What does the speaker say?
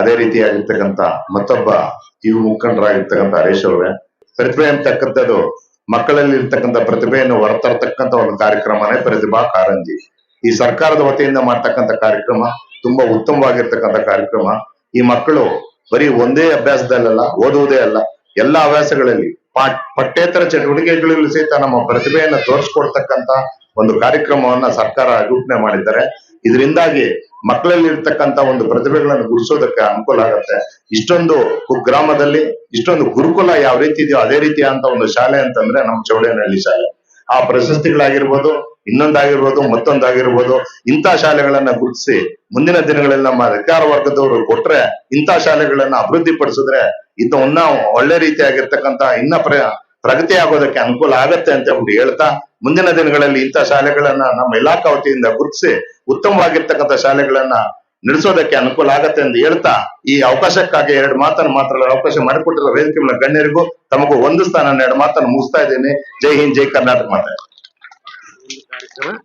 ಅದೇ ರೀತಿಯಾಗಿರ್ತಕ್ಕಂತ ಮತ್ತೊಬ್ಬ ಯುವ ಮುಖಂಡರಾಗಿರ್ತಕ್ಕಂಥ ಹರೀಶ್ ಅವರೇ. ಪ್ರತಿಭೆ ಅಂತಕ್ಕಂಥದ್ದು ಮಕ್ಕಳಲ್ಲಿ ಇರ್ತಕ್ಕಂಥ ಪ್ರತಿಭೆಯನ್ನು ಹೊರತರತಕ್ಕಂತ ಒಂದು ಕಾರ್ಯಕ್ರಮನೇ ಪ್ರತಿಭಾ ಕಾರಂಜಿ. ಈ ಸರ್ಕಾರದ ವತಿಯಿಂದ ಮಾಡ್ತಕ್ಕಂಥ ಕಾರ್ಯಕ್ರಮ, ತುಂಬಾ ಉತ್ತಮವಾಗಿರ್ತಕ್ಕಂಥ ಕಾರ್ಯಕ್ರಮ. ಈ ಮಕ್ಕಳು ಬರೀ ಒಂದೇ ಅಭ್ಯಾಸದಲ್ಲ ಓದುವುದೇ ಅಲ್ಲ, ಎಲ್ಲಾ ಹವ್ಯಾಸಗಳಲ್ಲಿ ಪಾಠ, ಪಠ್ಯೇತರ ಚಟುವಟಿಕೆಗಳಲ್ಲಿ ಸಹಿತ ನಮ್ಮ ಪ್ರತಿಭೆಯನ್ನ ತೋರಿಸ್ಕೊಡ್ತಕ್ಕಂತ ಒಂದು ಕಾರ್ಯಕ್ರಮವನ್ನ ಸರ್ಕಾರ ರೂಪಣೆ ಮಾಡಿದ್ದಾರೆ. ಇದರಿಂದಾಗಿ ಮಕ್ಕಳಲ್ಲಿ ಇರ್ತಕ್ಕಂತ ಒಂದು ಪ್ರತಿಭೆಗಳನ್ನು ಗುರುಸೋದಕ್ಕೆ ಅನುಕೂಲ ಆಗತ್ತೆ. ಇಷ್ಟೊಂದು ಕುಗ್ರಾಮದಲ್ಲಿ, ಇಷ್ಟೊಂದು ಗುರುಕುಲ ಯಾವ ರೀತಿ ಇದೆಯೋ ಅದೇ ರೀತಿಯಾದಂತ ಒಂದು ಶಾಲೆ ಅಂತಂದ್ರೆ ನಮ್ಮ ಚೌಡೇನಹಳ್ಳಿ ಶಾಲೆ. ಆ ಪ್ರಶಸ್ತಿಗಳಾಗಿರ್ಬೋದು, ಇನ್ನೊಂದಾಗಿರ್ಬೋದು, ಮತ್ತೊಂದಾಗಿರ್ಬೋದು, ಇಂಥ ಶಾಲೆಗಳನ್ನ ಗುರುತಿಸಿ ಮುಂದಿನ ದಿನಗಳಲ್ಲಿ ನಮ್ಮ ಅಧಿಕಾರ ವರ್ಗದವರು ಕೊಟ್ರೆ ಇಂಥ ಶಾಲೆಗಳನ್ನ ಅಭಿವೃದ್ಧಿ ಪಡಿಸಿದ್ರೆ ಇದನ್ನ ಒಳ್ಳೆ ರೀತಿಯಾಗಿರ್ತಕ್ಕಂತ ಇನ್ನ ಪ್ರ ಪ್ರಗತಿ ಆಗೋದಕ್ಕೆ ಅನುಕೂಲ ಆಗತ್ತೆ ಅಂತ ಹೇಳ್ಬಿಟ್ಟು ಹೇಳ್ತಾ ಮುಂದಿನ ದಿನಗಳಲ್ಲಿ ಇಂಥ ಶಾಲೆಗಳನ್ನ ನಮ್ಮ ಇಲಾಖಾ ವತಿಯಿಂದ ಗುರುತಿಸಿ ಉತ್ತಮವಾಗಿರ್ತಕ್ಕಂಥ ಶಾಲೆಗಳನ್ನ ನಡೆಸೋದಕ್ಕೆ ಅನುಕೂಲ ಆಗತ್ತೆ ಎಂದು ಹೇಳ್ತಾ ಈ ಅವಕಾಶಕ್ಕಾಗಿ ಎರಡು ಮಾತನ್ನು ಮಾತ್ರ ಅವಕಾಶ ಮಾಡಿಕೊಟ್ಟಿರೋ ವೇದಿಕೆಗಳ ಗಣ್ಯರಿಗೂ ತಮಗೂ ಒಂದು ಸ್ಥಾನ ಎರಡು ಮಾತನ್ನು ಮುಗಿಸ್ತಾ ಇದ್ದೀನಿ. ಜೈ ಹಿಂದ್, ಜೈ ಕರ್ನಾಟಕ ಮಾತೆ. ಕಾರ್ಯಕ್ರಮ